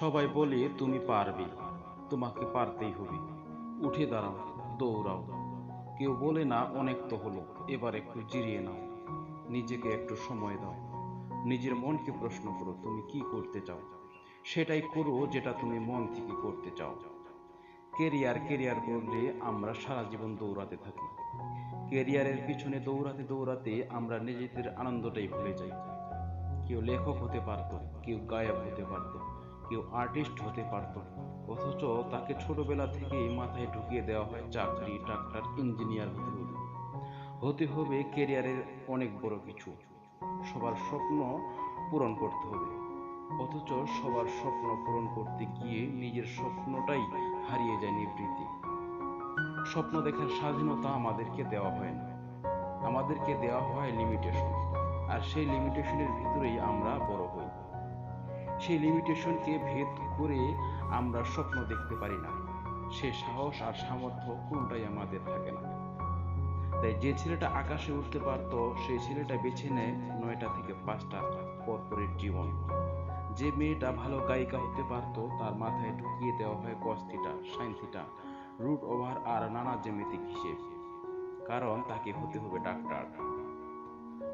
সবাই বলে, তুমি পারবে। তোমাকে পারতেই হবে। উঠে দাঁড়াও, দৌড়াও। কেউ বলে, না, অনেক তো হলো। এবার একটু জিরিয়ে নাও। নিজেকে একটু সময় দাও। নিজের মনকে প্রশ্ন করো, তুমি কি করতে চাও? সেটাই করো যেটা তুমি মন থেকে করতে চাও। কেরিয়ার কেরিয়ার করলে আমরা সারা জীবন দৌড়াতে থাকি। কেরিয়ারের পিছনে দৌড়াতে দৌড়াতে আমরা নিজেদের আনন্দটাই ভুলে যাই। কেউ লেখক হতে পারতো, কেউ গায়ক হতে পারতো। কেউ আর্টিস্ট হতে পারতো। অথচ তাকে ছোটবেলা থেকেই মাথায় ঢুকিয়ে দেওয়া হয় চাকরি ডাক্তার ইঞ্জিনিয়ার হতে হবে হতে হবে কেরিয়ারের অনেক বড় কিছু। সবার স্বপ্ন পূরণ করতে হবে। অথচ সবার স্বপ্ন পূরণ করতে গিয়ে নিজের স্বপ্নটাই হারিয়ে যায় নিবৃত্তি স্বপ্ন দেখার স্বাধীনতা আমাদেরকে দেওয়া হয় না। আমাদেরকে দেওয়া হয় লিমিটেশন আর সেই লিমিটেশনের ভিতরেই আমরা বড় হই। সেই লিমিটেশনকে ভেদ করে আমরা স্বপ্ন দেখতে পারি না। সে সাহস আর সামর্থ্য কোনটাই আমাদের থাকে না। তাই যে ছেলেটা আকাশে উঠতে পারতো, সেই ছেলেটা বেছে নেয় নয়টা থেকে পাঁচটা কর্পোরেট জীবন। যে মেয়েটা ভালো গায়িকা হতে পারতো, তার মাথায় ঢুকিয়ে দেওয়া হয় কস্তিটা সাইন্সিটা রুট ওভার আর নানা জ্যামিতিক হিসেব। কারণ তাকে হতে হবে ডাক্তার।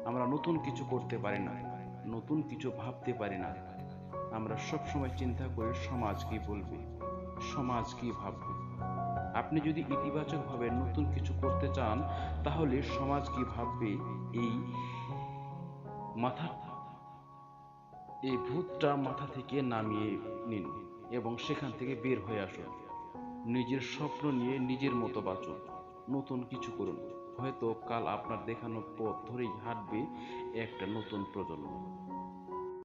আমরা নতুন কিছু করতে পারি না, নতুন কিছু ভাবতে পারি না। আমরা সব সময় চিন্তা করি সমাজ কি বলবে, সমাজ কি ভাববে। আপনি যদি ইতিবাচকভাবে নতুন কিছু করতে চান, তাহলে সমাজ কি ভাববে এই মাথা? এই ভূতটা মাথা থেকে নামিয়ে নিন এবং সেখান থেকে বের হয়ে আসুন। নিজের স্বপ্ন নিয়ে নিজের মতো বাঁচুন। নতুন কিছু করুন। হয়তো কাল আপনার দেখানো পথ ধরেই হাঁটবে একটা নতুন প্রজন্ম।